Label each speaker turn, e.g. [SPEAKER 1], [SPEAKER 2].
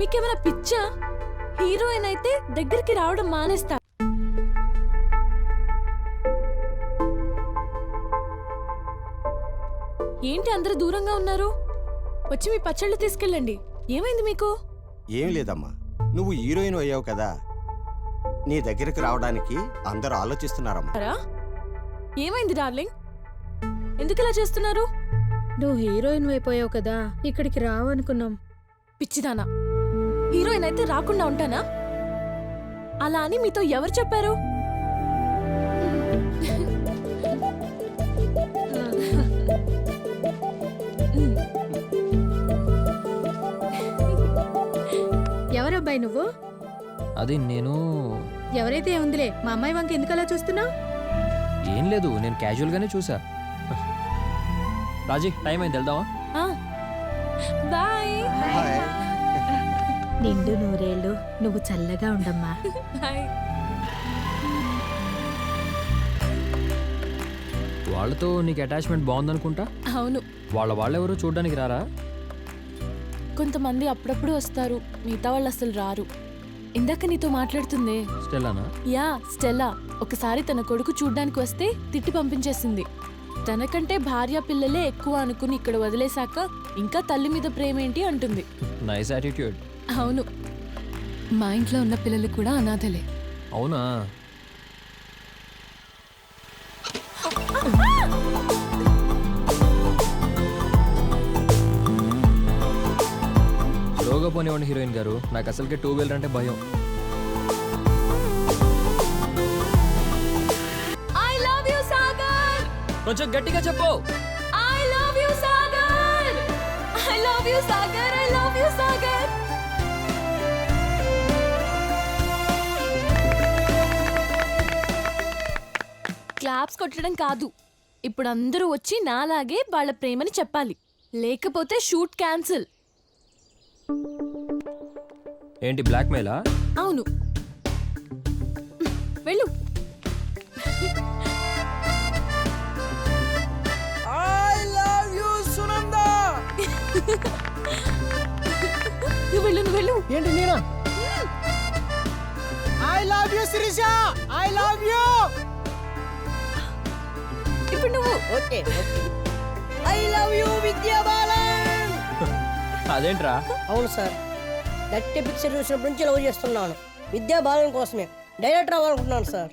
[SPEAKER 1] మీకేమైనా పిచ్చా? హీరోయిన్ అయితే దగ్గరికి రావడం మానేస్తా. ఏంటి అందరూ దూరంగా ఉన్నారు? వచ్చి మీ పచ్చళ్ళు తీసుకెళ్ళండి. ఏమైంది మీకు?
[SPEAKER 2] ఏం లేదమ్మా. నువ్వు హీరోయిన్ అయ్యావు కదా. నీ దగ్గరికి రావడానికి అందరూ ఆలోచిస్తున్నారమ్మా.
[SPEAKER 1] ఏమైంది డార్లింగ్? ఎందుకు ఇలా చేస్తున్నారు?
[SPEAKER 3] నువ్వు హీరోయిన్ అయిపోయావు కదా. ఇక్కడికి రావనుకున్నాం.
[SPEAKER 1] పిచ్చిదానా. హీరోయిన్ అయితే రాకుండా ఉంటానా? అలా అని మీతో ఎవరు చెప్పారు?
[SPEAKER 3] ఎవరబ్బాయి నువ్వు?
[SPEAKER 4] అది నేను.
[SPEAKER 3] ఎవరైతే ఏముందిలే మా అమ్మాయి వంక ఎందుకు అలా చూస్తున్నావు?
[SPEAKER 4] ఏం లేదు నేను క్యాజువల్గానే చూసా. రాజీ టైం అయింది వెళ్దామా?
[SPEAKER 1] బాయ్.
[SPEAKER 3] నిండు నూరేళ్ళు నువ్వు చల్లగా ఉండమ్మా.
[SPEAKER 4] వాళ్ళతో నీకు అటాచ్మెంట్ బాగుందనుకుంటా?
[SPEAKER 1] అవును.
[SPEAKER 4] వాళ్ళ వాళ్ళెవరో చూడడానికి రారా?
[SPEAKER 1] కొంతమంది అప్పుడప్పుడు వస్తారు. మిగతా వాళ్ళు అసలు రారు. ఇందాక నీతో మాట్లాడుతుందే.
[SPEAKER 4] స్టెల్లానా?
[SPEAKER 1] Yeah Stella. ఒకసారి తన కొడుకు చూడ్డానికి వస్తే తిట్టి పంపించేసింది. తనకంటే భార్య పిల్లలే ఎక్కువ అనుకుని ఇక్కడ వదిలేశాక ఇంకా తల్లి మీద ప్రేమేంటి అంటుంది.
[SPEAKER 4] నైస్ యాటిట్యూడ్
[SPEAKER 1] అవును. మా ఇంట్లో ఉన్న పిల్లలు కూడా అనాథలే.
[SPEAKER 4] అవునా? పోనివ్వండి హీరోయిన్ గారు. నాకు అసలుకే టూ వీలర్ అంటే భయం.
[SPEAKER 1] I love you Sagar.
[SPEAKER 4] కొంచెం గట్టిగా చెప్పు.
[SPEAKER 1] I love you Sagar. I love you Sagar. I love you Sagar. Claps కొట్టడం కాదు. ఇప్పుడు అందరూ వచ్చి నాలాగే వాళ్ళ ప్రేమని చెప్పాలి. లేకపోతే షూట్ క్యాన్సిల్.
[SPEAKER 4] ఏంటి బ్లాక్ మెయిలా
[SPEAKER 1] అవును. వెళ్ళు.
[SPEAKER 5] ఐ లవ్ యూ సునంద
[SPEAKER 1] నువ్వు వెళ్ళు నువ్వు వెళ్ళు.
[SPEAKER 5] ఏంటి నేనా? I love you Shirisha I love you okay I love you Vidya Balan
[SPEAKER 4] అదేంట్రా?
[SPEAKER 6] అవును సార్. దట్టి పిక్చర్ చూసినప్పటి నుంచి లవ్ చేస్తున్నాను. విద్యా బాలన్ కోసమే. డైరెక్టర్ అవ్వాలనుకుంటున్నాను సార్.